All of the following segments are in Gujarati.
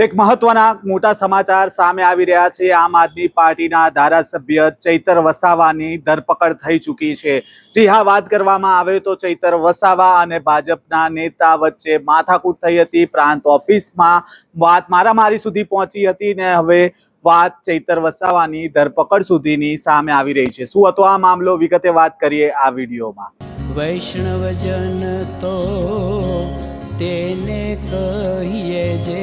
એક મહત્વના મોટા સમાચાર સામે આવી રહ્યા છે. આમ આદમી પાર્ટીના ધારાસભ્ય ચૈતર વસાવાની ધરપકડ થઈ ચૂકી છે. જી હા, વાત કરવામાં આવે તો ચૈતર વસાવા અને ભાજપના નેતા વચ્ચે માથાકૂટ થઈ હતી. પ્રાંત ઓફિસમાં વાત મારામારી સુધી પહોંચી હતી ને હવે વાત ચૈતર વસાવાની ધરપકડ સુધીની સામે આવી રહી છે. શું હતો આ મામલો? વિગતે વાત કરીએ આ વિડીયોમાં. વૈષ્ણવજન તો તેને કહીએ જે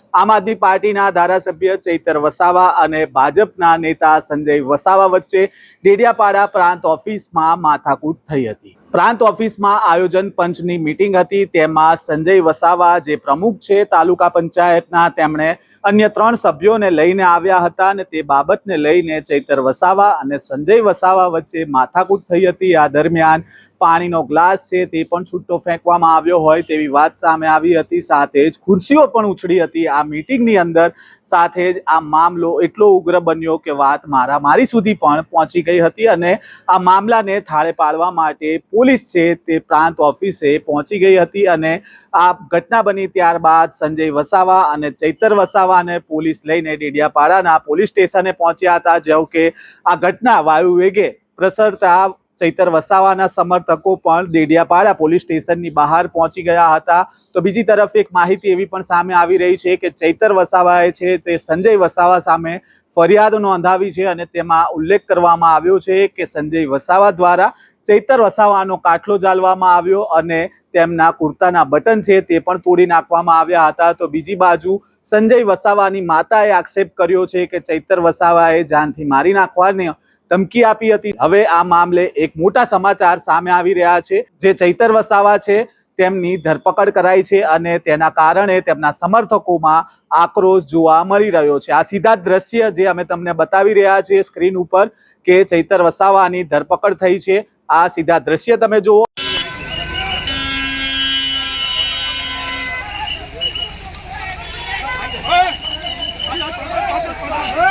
આમ આદમી પાર્ટીના ધારાસભ્ય ચૈતર વસાવા અને ભાજપના નેતા સંજય વસાવા વચ્ચે ડેડિયાપાડા પ્રાંત ઓફિસમાં માથાકૂટ થઈ હતી. પ્રાંત ઓફિસમાં આયોજન પંચની મીટિંગ હતી, તેમાં સંજય વસાવા જે પ્રમુખ છે, તાલુકા પંચાયતના તેમણે અન્ય ત્રણ સભ્યોને લઈને આવ્યા હતા અને તે બાબતને લઈને ચૈતર વસાવા અને સંજય વસાવા વચ્ચે માથાકૂટ થઈ હતી. આ દરમિયાન પાણીનો ગ્લાસ છે તે પણ છૂટો ફેંકવામાં આવ્યો હોય તેવી વાત સામે આવી હતી. સાથે જ ખુરશીઓ પણ ઉછળી હતી. આ મીટિંગની અંદર સાથે જ આ મામલો એટલો ઉગ્ર બન્યો કે વાત મારામારી સુધી પણ પહોંચી ગઈ હતી અને આ મામલાને થાળે પાડવા માટે પોલીસ છે તે પ્રાંત ઓફિસે પહોંચી ગઈ હતી અને આ ઘટના બની ત્યારબાદ સંજય વસાવા અને ચૈતર વસાવાને પોલીસ લઈને ડેડિયાપાડાના પોલીસ સ્ટેશને પહોંચ્યા હતા જેવું કે આ ઘટના વાયુ વેગે પ્રસરતા ચૈતર વસાવાના સમર્થકો પણ ડેડિયાપાડા પોલીસ સ્ટેશનની બહાર પહોંચી ગયા હતા. તો બીજી તરફ એક માહિતી એવી પણ સામે આવી રહી છે કે ચૈતર વસાવાએ છે તે સંજય વસાવા સામે ફરિયાદ નોંધાવી છે અને તેમાં ઉલ્લેખ કરવામાં આવ્યો છે કે સંજય વસાવા દ્વારા ચૈતર વસાવાનો કાટલો જાળવામાં આવ્યો અને તેમના કુર્તાના બટન છે તે પણ તોડી નાખવામાં આવ્યા હતા. તો બીજી બાજુ સંજય વસાવાની માતાએ આક્ષેપ કર્યો છે કે ચૈતર વસાવાએ જાનથી મારી નાખવાની ધમકી આપી હતી. હવે આ મામલે એક મોટા સમાચાર સામે આવી રહ્યા છે. જે ચૈતર વસાવા છે, તેમની ધરપકડ કરાઈ છે અને તેના કારણે તેમના સમર્થકોમાં આક્રોશ જોવા મળી રહ્યો છે. આ સીધા દ્રશ્ય જે અમે તમને બતાવી રહ્યા છીએ સ્ક્રીન ઉપર કે ચૈતર વસાવાની ધરપકડ થઈ છે. આ સીધા દ્રશ્ય તમે જુઓ. આપણા